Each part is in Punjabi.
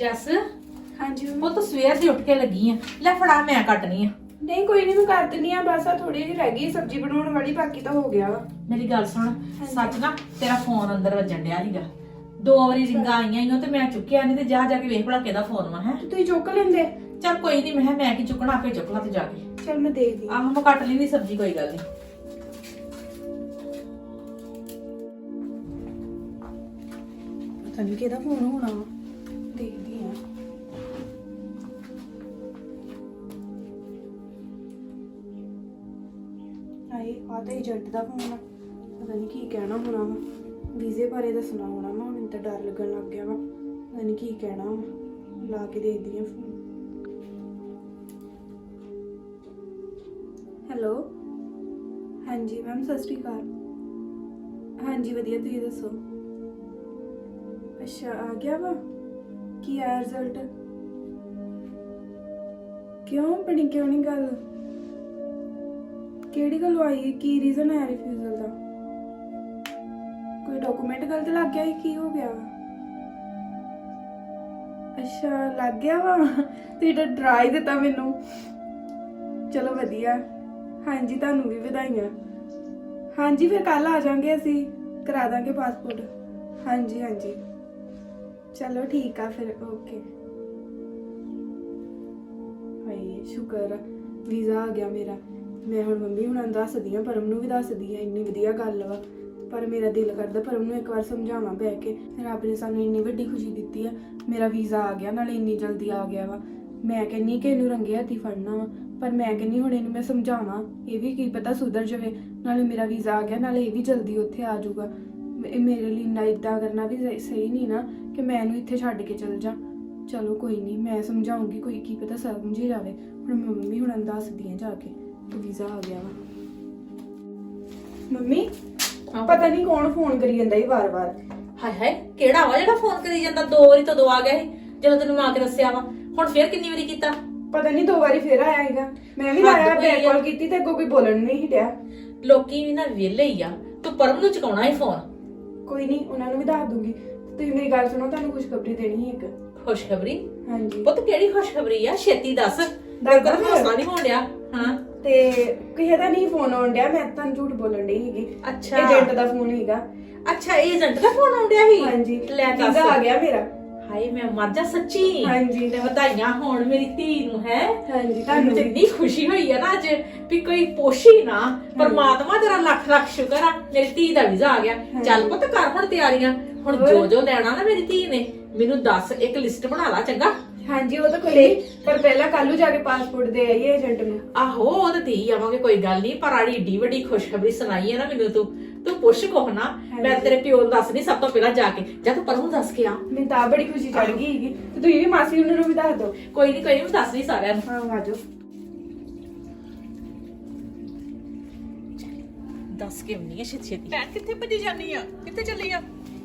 ਜੱਸ? ਹਾਂਜੀ। ਉਹ ਤਾਂ ਸਵੇਰ ਦੀ ਉੱਠ ਕੇ ਲੱਗੀ ਆ। ਲੈ ਫੜਾ ਮੈਂ ਕੱਟਣੀ ਆ। ਨਹੀਂ ਕੋਈ ਨਹੀਂ ਮੈਂ ਕਰ ਦਿੰਨੀ ਆ ਬਸ ਆ ਥੋੜੀ ਜਿਹੀ ਰਹਿ ਗਈ ਸਬਜ਼ੀ ਬਣਾਉਣ ਵਾਲੀ ਬਾਕੀ ਤਾਂ ਹੋ ਗਿਆ ਵਾ। ਮੇਰੀ ਗੱਲ ਸੁਣ ਸੱਚ ਨਾ ਤੇਰਾ ਫੋਨ ਅੰਦਰ ਵੱਜਣ ਡਿਆ ਸੀਗਾ। ਦੋ ਵਾਰੀ ਰਿੰਗਾਂ ਆਈਆਂ ਈਓ ਤੇ ਮੈਂ ਚੁੱਕਿਆ ਨਹੀਂ ਤੇ ਜਾ ਜਾ ਕੇ ਵੇਖ ਭਲਾ ਕਿਹਦਾ ਫੋਨ ਵਾ ਹੈ। ਤੇ ਤੁਸੀਂ ਚੁੱਕ ਲੈਂਦੇ? ਚੱਲ ਕੋਈ ਨਹੀਂ ਮੈਂ ਕਿਹਾ ਮੈਂ ਕੀ ਚੁੱਕਣਾ ਆਪੇ ਚੁੱਕ ਲਾ ਤੇ ਜਾ ਕੇ। ਚਲ ਮੈਂ ਦੇਖਦੀ ਆਹ ਮੈਂ ਕੱਟ ਲਈ ਨਹੀਂ ਸਬਜ਼ੀ ਕੋਈ ਗੱਲ ਨਹੀਂ ਪਤਾ ਨਹੀਂ ਕਿਹਦਾ ਫੋਨ ਹੋਣਾ ਵਾ। ਆ ਤਾਂ ਏਜੰਟ ਦਾ ਫੋਨ ਆ। ਪਤਾ ਨਹੀਂ ਕੀ ਕਹਿਣਾ ਹੋਣਾ ਵਾ। ਵੀਜ਼ੇ ਬਾਰੇ ਦੱਸਣਾ ਹੋਣਾ ਵਾ ਮੈਨੂੰ ਤਾਂ ਡਰ ਲੱਗਣ ਲੱਗ ਗਿਆ ਵਾ। ਪਤਾ ਨਹੀਂ ਕੀ ਕਹਿਣਾ ਵਾ। ਲਾ ਕੇ ਦੇਖਦੀ ਆ ਫੋਨ ਹੈਲੋ ਹਾਂਜੀ ਮੈਮ ਸਤਿ ਸ਼੍ਰੀ ਅਕਾਲ। ਹਾਂਜੀ, ਵਧੀਆ, ਤੁਸੀਂ ਦੱਸੋ? ਅੱਛਾ, ਆ ਗਿਆ ਵਾ? ਕੀ ਆ ਰਿਜ਼ਲਟ ਕਿਉਂ ਬਣੀ ਕਿਉਂ ਨਹੀਂ ਗੱਲ? ਕਿਹੜੀ ਗੱਲ ਆਈ? ਕੀ ਰੀਜ਼ਨ ਆਇਆ ਰਿਫਿਊਜ਼ਲ ਦਾ? ਕੋਈ ਡਾਕੂਮੈਂਟ ਗਲਤ ਲੱਗ ਗਿਆ ਸੀ? ਕੀ ਹੋ ਗਿਆ? ਅੱਛਾ, ਲੱਗ ਗਿਆ ਵਾ? ਤੇ ਤਾਂ ਡਰਾ ਹੀ ਦਿੱਤਾ ਮੈਨੂੰ। ਚਲੋ ਵਧੀਆ। ਹਾਂਜੀ, ਤੁਹਾਨੂੰ ਵੀ ਵਧਾਈਆਂ। ਹਾਂਜੀ, ਫਿਰ ਕੱਲ ਆ ਜਾਾਂਗੇ ਅਸੀਂ। ਕਰਾ ਦਾਂਗੇ ਪਾਸਪੋਰਟ ਹਾਂਜੀ ਹਾਂਜੀ। ਚਲੋ ਠੀਕ ਆ ਫਿਰ ਓਕੇ ਹਾਏ, ਸ਼ੁਕਰ ਆ। ਵੀਜ਼ਾ ਆ ਗਿਆ ਮੇਰਾ। ਮੈਂ ਹੁਣ ਮੰਮੀ ਹੁਣਾਂ ਨੂੰ ਦੱਸਦੀ ਆ ਪਰਮ ਨੂੰ ਵੀ ਦੱਸਦੀ ਆ ਇੰਨੀ ਵਧੀਆ ਗੱਲ ਵਾ। ਪਰ ਮੇਰਾ ਦਿਲ ਕਰਦਾ ਪਰਮ ਨੂੰ ਇੱਕ ਵਾਰ ਸਮਝਾਵਾਂ ਬਹਿ ਕੇ। ਰੱਬ ਨੇ ਸਾਨੂੰ ਇੰਨੀ ਵੱਡੀ ਖੁਸ਼ੀ ਦਿੱਤੀ ਆ। ਮੇਰਾ ਵੀਜ਼ਾ ਆ ਗਿਆ, ਨਾਲੇ ਇੰਨੀ ਜਲਦੀ ਆ ਗਿਆ ਵਾ। ਮੈਂ ਕਹਿੰਨੀ ਕਿ ਇਹਨੂੰ ਰੰਗੇ ਹੱਥੀ ਫੜਨਾ ਵਾ, ਪਰ ਮੈਂ ਕਹਿੰਨੀ ਹੁਣ ਇਹਨੂੰ ਮੈਂ ਸਮਝਾਵਾਂ। ਇਹ ਵੀ ਕੀ ਪਤਾ ਸੁਧਰ ਜਾਵੇ, ਨਾਲੇ ਮੇਰਾ ਵੀਜ਼ਾ ਆ ਗਿਆ, ਨਾਲੇ ਇਹ ਵੀ ਜਲਦੀ ਉੱਥੇ ਆ ਜਾਊਗਾ। ਮੇ- ਮੇਰੇ ਲਈ ਨਾ ਇਦਾਂ ਕਰਨਾ ਵੀ ਸਹੀ- ਸਹੀ ਨਹੀਂ ਨਾ ਕਿ ਮੈਂ ਇਹਨੂੰ ਇੱਥੇ ਛੱਡ ਕੇ ਚਲ ਜਾ। ਚਲੋ ਕੋਈ ਨਹੀਂ, ਮੈਂ ਸਮਝਾਉਂਗੀ, ਕੋਈ ਕੀ ਪਤਾ ਸਮਝ ਹੀ ਜਾਵੇ। ਹੁਣ ਮੈਂ ਮੰਮੀ ਹੁਣਾਂ ਨੂੰ ਦੱਸਦੀ ਆ ਜਾ ਕੇ। ਵੀਜ਼ਾ ਆ ਗਿਆ ਵਾ ਮੰਮੀ ਪਤਾ ਨਹੀਂ ਕੌਣ ਫੋਨ ਕਰੀ ਜਾਂਦਾ ਹੀ ਵਾਰ-ਵਾਰ। ਹਾਏ ਹਾਏ ਕਿਹੜਾ ਵਾ ਜਿਹੜਾ ਫੋਨ ਕਰੀ ਜਾਂਦਾ? ਦੋ ਵਾਰੀ ਤੋਂ ਦੋ ਆ ਗਿਆ ਸੀ ਜਦੋਂ ਤੈਨੂੰ ਮਾਂ ਕੇ ਦੱਸਿਆ ਵਾ। ਹੁਣ ਫੇਰ ਕਿੰਨੀ ਵਾਰੀ ਕੀਤਾ? ਪਤਾ ਨਹੀਂ ਦੋ ਵਾਰੀ ਫੇਰ ਆਇਆ ਹੈਗਾ ਮੈਂ ਵੀ ਹੱਦ ਲਾਇਆ ਹੋਈ ਬੈਕ ਆ। ਕਾਲ ਕੀਤੀ ਤੇ ਅੱਗੋਂ ਕੋਈ ਬੋਲਣ ਨਹੀਂ ਡਿਆ। ਲੋਕੀ ਵੀ ਨਾ ਵਿਹਲੇ ਹੀ ਆ। ਤੂੰ ਪਰਮ ਨੂੰ ਚੁਕਾਉਣਾ ਹੀ ਫੋਨ ਕੋਈ ਨਹੀਂ ਉਹਨਾਂ ਨੂੰ ਵੀ ਦੱਸ ਦੂੰਗੀ। ਤੁਸੀਂ ਮੇਰੀ ਗੱਲ ਸੁਣੋ ਤੁਹਾਨੂੰ ਖੁਸ਼ਖਬਰੀ ਦੇਣੀ ਹੈ ਇੱਕ। ਖੁਸ਼ਖਬਰੀ? ਹਾਂਜੀ। ਪੁੱਤ ਕਿਹੜੀ ਖੁਸ਼ਖਬਰੀ ਆ? ਛੇਤੀ ਦੱਸ। ਦੱਸ ਕਰ ਫਿਰ। ਹੌਸਲਾ ਨਹੀਂ ਹੋਣ ਡਿਆ। ਹਾਂ। ਤੇ ਕਿਸੇ ਦਾ ਨਹੀਂ ਫੋਨ ਆਉਣ ਡਿਆ ਮੈਂ ਤਾਂ ਝੂਠ ਬੋਲਣ ਡਈ ਹੈਗੀ ਅੱਛਾ। ਏਜੰਟ ਦਾ ਫੋਨ ਹੈਗਾ ਅੱਛਾ ਏਜੰਟ ਦਾ ਫੋਨ ਆਉਂਦਿਆ ਸੀ? ਹਾਂਜੀ ਲੈ ਦੱਸ। ਵੀਜ਼ਾ ਆ ਗਿਆ ਮੇਰਾ। ਹਾਏ ਮੈਂ ਮਰ ਜਾ ਸੱਚੀ। ਹਾਂਜੀ। ਤੇ ਵਧਾਈਆਂ ਹੋਣ ਮੇਰੀ ਧੀ ਨੂੰ ਹੈ? ਹਾਂਜੀ ਤੁਹਾਨੂੰ ਤੁਹਾਨੂੰ ਤੇ ਇੰਨੀ ਖੁਸ਼ੀ ਹੋਈ ਆ ਨਾ ਅੱਜ ਵੀ ਕੋਈ ਪੋਸ਼ੀ ਨਾ ਪਰਮਾਤਮਾ ਤੇਰਾ ਲੱਖ ਲੱਖ ਸ਼ੁਕਰ ਆ ਮੇਰੀ ਧੀ ਦਾ ਵੀਜ਼ਾ ਆ ਗਿਆ। ਚੱਲ ਪੁੱਤ ਕਰ ਹੁਣ ਤਿਆਰੀਆਂ। ਹੁਣ ਜੋ ਜੋ ਲੈਣਾ ਨਾ ਮੇਰੀ ਧੀ ਨੇ ਮੈਨੂੰ ਦੱਸ ਇੱਕ ਲਿਸਟ ਬਣਾ ਲਾ ਚੰਗਾ? ਹਾਂਜੀ ਉਹ ਤਾਂ ਕੋਈ ਨਹੀਂ ਪਰ ਪਹਿਲਾਂ ਕੱਲੂ ਜਾ ਕੇ ਪਾਸਪੋਰਟ ਦੇ ਆਈਏ ਏਜੰਟ ਨੂੰ। ਆਹੋ ਉਹ ਤੇ ਦੇਈ ਆਵਾਂਗੇ ਕੋਈ ਗੱਲ ਨਹੀਂ ਪਰ ਆੜੀ ਏਡੀ ਵੱਡੀ ਖੁਸ਼ਖਬਰੀ ਸੁਣਾਈ ਹੈ ਨਾ ਮੈਨੂੰ ਤੂੰ। ਤੂੰ ਪੁੱਛ ਕੋ ਨਾ ਮੈਂ ਤੇਰੇ ਪਿਓ ਨੂੰ ਦੱਸਣੀ ਸਭ ਤੋਂ ਪਹਿਲਾਂ ਜਾ ਕੇ ਜਾ ਤੂੰ ਪਰਮ ਨੂੰ ਦੱਸ ਕੇ ਆ। ਮੈਨੂੰ ਤਾਂ ਬੜੀ ਖੁਸ਼ੀ ਚੜ ਗਈ ਹੈਗੀ। ਤੇ ਤੁਸੀਂ ਵੀ ਮਾਸੀ ਉਹਨਾਂ ਨੂੰ ਵੀ ਦੱਸ ਦਿਓ ਕੋਈ ਨਹੀਂ ਕੋਈ ਨਹੀਂ ਦੱਸ ਨਹੀਂ ਸਾਰਿਆਂ ਨੂੰ। ਹਾਂ ਆਜੋ ਦੱਸ ਕੇ ਆਉਣੀ ਹੈ ਛੇਤੀ ਛੇਤੀ ਭੈਣ ਕਿੱਥੇ ਭੱਜੀ ਜਾਨੀ ਆ? ਕਿੱਥੇ ਚੱਲੀ ਆ?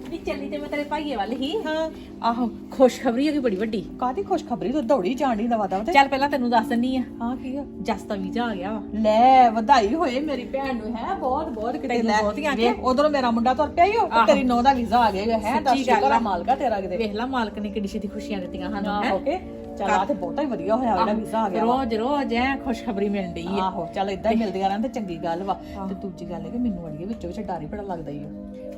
ਵੀ ਚੱਲੀ ਤੇ ਮੈਂ ਤੇਰੇ ਭਾਈਏ ਵੱਲ ਹੀ। ਹਾਂ। ਆਹੋ ਖੁਸ਼ਖਬਰੀ ਹੈ ਕਿ ਬੜੀ ਵੱਡੀ। ਕਾਦੀ ਖੁਸ਼ਖਬਰੀ? ਤੂੰ ਦੌੜੀ ਜਾਣੀ ਦਵਾ ਦਵਾ ਤੇ ਚੱਲ ਪਹਿਲਾਂ ਤੈਨੂੰ ਦੱਸ ਦਿੰਨੀ ਆ। ਹਾਂ ਕੀ ਆ? ਜਸ ਵੀਜ਼ਾ ਆ ਗਿਆ ਵਾ। ਲੈ ਵਧਾਈ ਹੋਏ ਮੇਰੀ ਭੈਣ ਨੂੰ ਹੈ ਬਹੁਤ ਬਹੁਤ ਕਿਤੇ ਤੈਨੂੰ ਲੈ। ਬਹੁਤੀਆਂ ਕਿ- ਉਧਰੋਂ ਮੇਰਾ ਮੁੰਡਾ ਤੁਰ ਪਿਆ ਹੀ ਉਹ। ਤੇਰੀ ਨੌ ਦਾ ਵੀਜ਼ਾ ਆ ਗਿਆ ਹੈ ਦੱਸ ਸ਼ੁਕਰ ਆ ਆ। ਮਾਲਕਾ ਤੇਰਾ ਕਿਤੇ। ਵੇਖ ਲਾ ਮਾਲਕ ਨੇ ਕਿੱਡੀ ਛੇਤੀ ਖੁਸ਼ੀਆਂ ਦਿੱਤੀਆਂ ਸਾਨੂੰ ਹਾਂ ਹੈ। ਓਕੇ। ਚੱਲ ਆ ਤੇ ਬਹੁਤਾ ਹੀ ਵਧੀਆ ਹੋਇਆ ਜਿਹੜਾ ਵੀਜ਼ਾ ਆ ਗਿਆ। ਰੋਜ਼ ਰੋਜ਼ ਐ ਖੁਸ਼ਖਬਰੀ ਮਿਲ ਰਹੀ ਹੈ ਆਹੋ ਚੱਲ ਇਦਾਂ ਹੀ ਮਿਲਦੀਆਂ ਰਹਿਣ ਤੇ ਚੰਗੀ ਗੱਲ ਵਾ। ਤੇ ਦੂਜੀ ਗੱਲ ਹੈ ਕਿ ਮੈਨੂੰ ਅੜੀਏ ਵਿੱਚੋਂ ਵਿੱਚ ਡਰ ਹੀ ਬੜਾ ਲੱਗਦਾ ਈ ਓ।